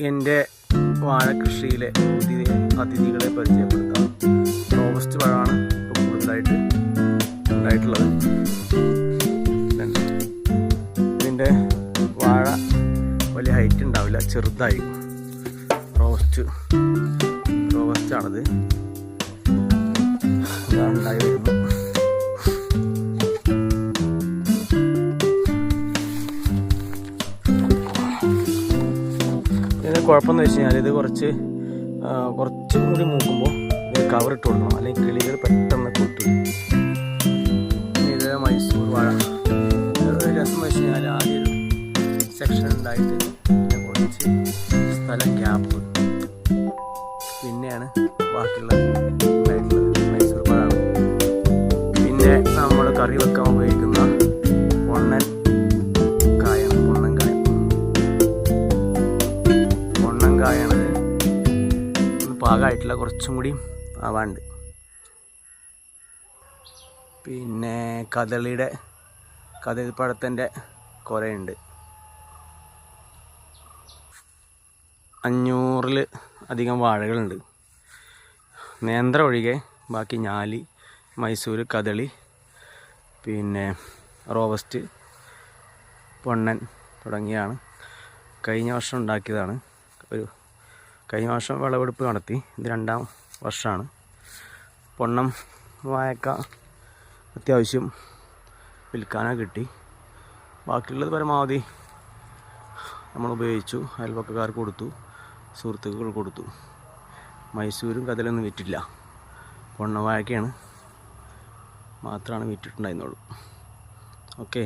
എന്റെ വാഴ കൃഷിയിലെ പുതിയ അതിഥികളെ പരിചയപ്പെടുത്താം. റോബസ്റ്റ് പഴമാണ് ഇപ്പോൾ കൂടുതലായിട്ട് ഉണ്ടായിട്ടുള്ളത്. ഇതിന്റെ വാഴ വലിയ ഹൈറ്റ് ഉണ്ടാവില്ല ചെറുതായി. റോബസ്റ്റ് ആണത് ഉണ്ടായി വരുന്നത്. കുഴപ്പമെന്ന് വെച്ച് കഴിഞ്ഞാൽ ഇത് കുറച്ച് കുറച്ചും കൂടി മൂക്കുമ്പോൾ കവർ ഇട്ട് കൊടുക്കണം. അല്ലെങ്കിൽ കിളികൾ പെട്ടെന്ന് കൂട്ടി. ഇത് മൈസൂർ വാഴ. രസം വെച്ച് കഴിഞ്ഞാൽ ആദ്യം സെക്ഷൻ ഉണ്ടായിട്ട് കുറച്ച് സ്ഥലം ഗ്യാപ്പ് പിന്നെയാണ് ബാക്കിയുള്ള മൈസൂർ വാഴ. പിന്നെ നമ്മൾ കറി വെക്കാൻ പാകമായിട്ടില്ല കുറച്ചും കൂടി ആവാണ്ട് പിന്നെ കഥളിയുടെ കഥളി പഴത്തിന്റെ കുറയുണ്ട്. അഞ്ഞൂറിൽ അധികം വാഴകളുണ്ട്. നേന്ത്ര ഒഴികെ ബാക്കി ഞാലി മൈസൂർ കദളി പിന്നെ റോബസ്റ്റ് പൊണ്ണൻ തുടങ്ങിയാണ്. കഴിഞ്ഞ വർഷം ഉണ്ടാക്കിയതാണ് ഒരു കഴിഞ്ഞ വർഷം വിളവെടുപ്പ് നടത്തി. ഇത് രണ്ടാം വർഷമാണ്. പൊണ്ണം വായക്ക അത്യാവശ്യം വിൽക്കാനാണ് കിട്ടി. ബാക്കിയുള്ളത് പരമാവധി നമ്മൾ ഉപയോഗിച്ചു. അയൽപക്കക്കാർക്ക് കൊടുത്തു. സുഹൃത്തുക്കൾ കൊടുത്തു. മൈസൂരും കതിലൊന്നും വിറ്റില്ല പൊണ്ണവാഴക്കയാണ് മാത്രമാണ് വിറ്റിട്ടുണ്ടായിരുന്നുള്ളൂ. ഓക്കെ.